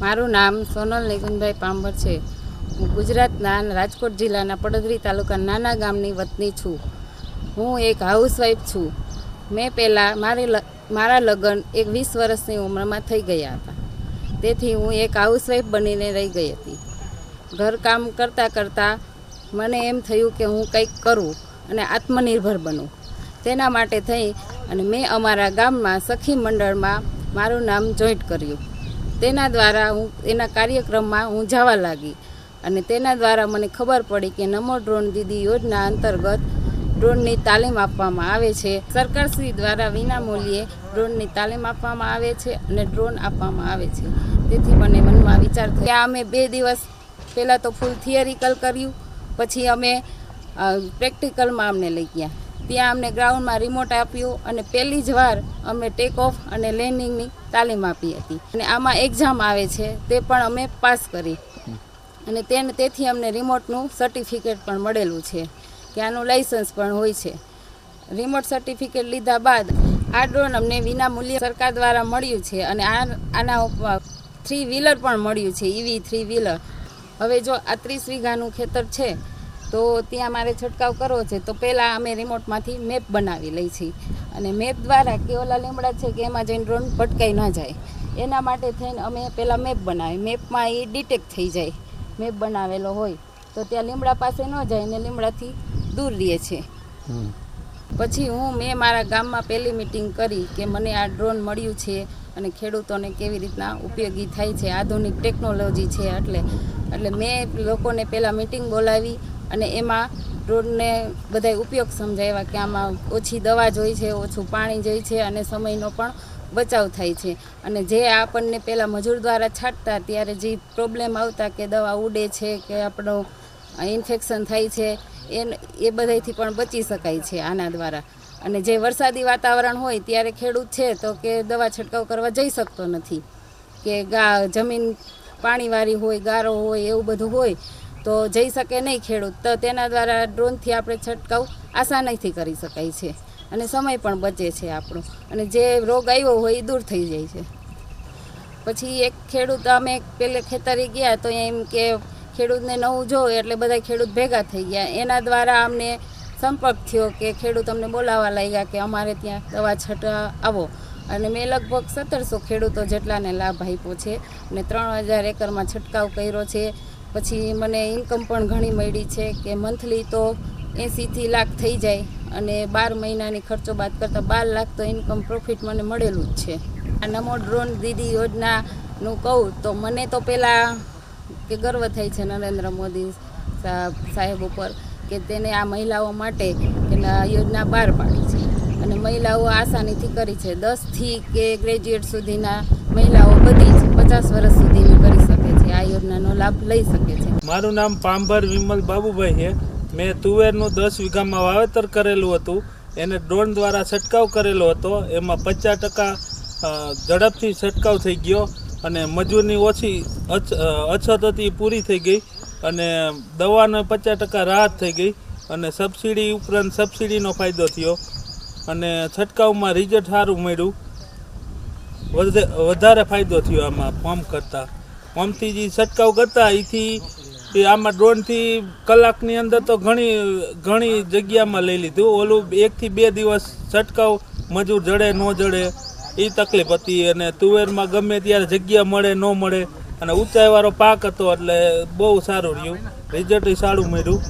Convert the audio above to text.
મારું નામ સોનલ નિકુંજભાઈ પાંભર છે. હું ગુજરાતના રાજકોટ જિલ્લાના પડદરી તાલુકા નાના ગામની વતની છું. હું એક હાઉસવાઈફ છું. મેં પહેલાં મારી મારા લગ્ન એક વીસ વર્ષની ઉંમરમાં થઈ ગયા હતા. તેથી હું એક હાઉસવાઈફ બનીને રહી ગઈ હતી. ઘરકામ કરતાં કરતાં મને એમ થયું કે હું કંઈક કરું અને આત્મનિર્ભર બનું. તેના માટે થઈ અને મેં અમારા ગામમાં સખી મંડળમાં મારું નામ જોઈન્ટ કર્યું. તેના દ્વારા હું, એના કાર્યક્રમમાં હું જવા લાગી. અને તેના દ્વારા મને ખબર પડી કે નમો ડ્રોન દીદી યોજના અંતર્ગત ડ્રોનની તાલીમ આપવામાં આવે છે. સરકારશ્રી દ્વારા વિનામૂલ્યે ડ્રોનની તાલીમ આપવામાં આવે છે અને ડ્રોન આપવામાં આવે છે. તેથી મને મનમાં વિચાર થયો અમે બે દિવસ પહેલાં તો ફૂલ થિયરિકલ કર્યું. પછી અમે પ્રેક્ટિકલમાં અમને લઈ ગયા. ત્યાં અમને ગ્રાઉન્ડમાં રિમોટ આપ્યું અને પહેલી જ વાર અમે ટેક ઓફ અને લેન્ડિંગની તાલીમ આપી હતી. અને આમાં એક્ઝામ આવે છે, તે પણ અમે પાસ કરી. અને તેને તેથી અમને રિમોટનું સર્ટિફિકેટ પણ મળેલું છે, કે આનું લાઇસન્સ પણ હોય છે. રિમોટ સર્ટિફિકેટ લીધા બાદ આ ડ્રોન અમને વિના મૂલ્યે સરકાર દ્વારા મળ્યું છે અને આ, આના થ્રી વ્હીલર પણ મળ્યું છે ઈવી થ્રી વ્હીલર હવે જો આ ત્રીસ વીઘાનું ખેતર છે તો ત્યાં મારે છંટકાવ કરવો છે. તો પહેલાં અમે રિમોટમાંથી મેપ બનાવી લઈ છીએ. અને મેપ દ્વારા કે ઓલા લીમડા છે કે એમાં જઈને ડ્રોન ભટકાઈ ન જાય. એના માટે થઈને અમે પહેલાં મેપ બનાવી. મેપમાં એ ડિટેક્ટ થઈ જાય. મેપ બનાવેલો હોય તો ત્યાં લીમડા પાસે ન જાય ને લીમડાથી દૂર રહે છે. પછી હું મેં મારા ગામમાં પહેલી મિટિંગ કરી કે મને આ ડ્રોન મળ્યું છે અને ખેડૂતોને કેવી રીતના ઉપયોગી થાય છે. આધુનિક ટેકનોલોજી છે એટલે. એટલે મેં લોકોને પહેલાં મિટિંગ બોલાવી અને એમાં રોડને બધાય ઉપયોગ સમજાવ્યા કે આમાં ઓછી દવા જોઈ છે, ઓછું પાણી જોઈ છે અને સમયનો પણ બચાવ થાય છે. અને જે આપણને પહેલાં મજૂર દ્વારા છાંટતા ત્યારે જે પ્રોબ્લેમ આવતા કે દવા ઉડે છે કે આપણો ઇન્ફેક્શન થાય છે એ એ બધાથી પણ બચી શકાય છે આના દ્વારા. અને જે વરસાદી વાતાવરણ હોય ત્યારે ખેડૂત છે તો કે દવા છંટકાવ કરવા જઈ શકતો નથી. કે ગા, જમીન પાણીવાળી હોય, ગારો હોય, એવું બધું હોય તો જઈ શકે નહીં ખેડૂત. તો તેના દ્વારા ડ્રોનથી આપણે છંટકાવ આસાનીથી કરી શકાય છે. અને સમય પણ બચે છે આપણો. અને જે રોગ આવ્યો હોય એ દૂર થઈ જાય છે. પછી એક ખેડૂત અમે પેલે ખેતરે ગયા તો એમ કે ખેડૂતને નવું જો એટલે બધા ખેડૂત ભેગા થઈ ગયા. એના દ્વારા અમને સંપર્ક થયો કે ખેડૂત અમને બોલાવવા લાગ્યા કે અમારે ત્યાં દવા છટા આવો. અને મેં લગભગ સત્તરસો ખેડૂતો જેટલાને લાભ આપ્યો છે. અને ત્રણ હજાર એકરમાં છંટકાવ કર્યો છે. પછી મને ઇન્કમ પણ ઘણી મળી છે કે મંથલી તો એંસીથી લાખ થઈ જાય અને બાર મહિનાની ખર્ચો બાદ કરતાં બાર લાખ તો ઇન્કમ પ્રોફિટ મને મળેલું જ છે. આ નમો ડ્રોન દીદી યોજનાનું કહું તો મને તો પહેલાં કે ગર્વ થાય છે નરેન્દ્ર મોદી સાહેબ ઉપર કે તેને આ મહિલાઓ માટે એના યોજના બહાર પાડી છે. અને મહિલાઓ આસાનીથી કરી છે. દસથી કે ગ્રેજ્યુએટ સુધીના મહિલાઓ બધી જ પચાસ વર્ષ સુધીની કરી શકે છે, આ યોજનાનો લાભ લઈ શકે છે. મારું નામ પાંભર વિમલ બાબુભાઈ છે. મેં તુવેરનું દસ વીઘામાં વાવેતર કરેલું હતું. એને ડ્રોન દ્વારા છંટકાવ કરેલો હતો. એમાં પચાસ ટકા ઝડપથી છંટકાવ થઈ ગયો અને મજૂરની ઓછી અછ- અછત હતી પૂરી થઈ ગઈ અને દવાનો પચાસ ટકા રાહત થઈ ગઈ અને સબસિડી ઉપરાંત સબસિડીનો ફાયદો થયો અને છંટકાવમાં રિઝલ્ટ સારું મળ્યું. વધે- વધારે ફાયદો થયો આમાં પંપ કરતાં. પંપથી જે છંટકાવ કરતા એથી એ આમાં ડ્રોનથી કલાકની અંદર તો ઘણી ઘણી જગ્યામાં લઈ લીધું. ઓલું એકથી બે દિવસ છંટકાવ, મજૂર જડે, ન જડે એ તકલીફ હતી. અને તુવેરમાં ગમે ત્યારે જગ્યા મળે, ન મળે. અને ઊંચાઈવાળો પાક હતો એટલે બહુ સારું રહ્યું. રિઝલ્ટ સારું મળ્યું.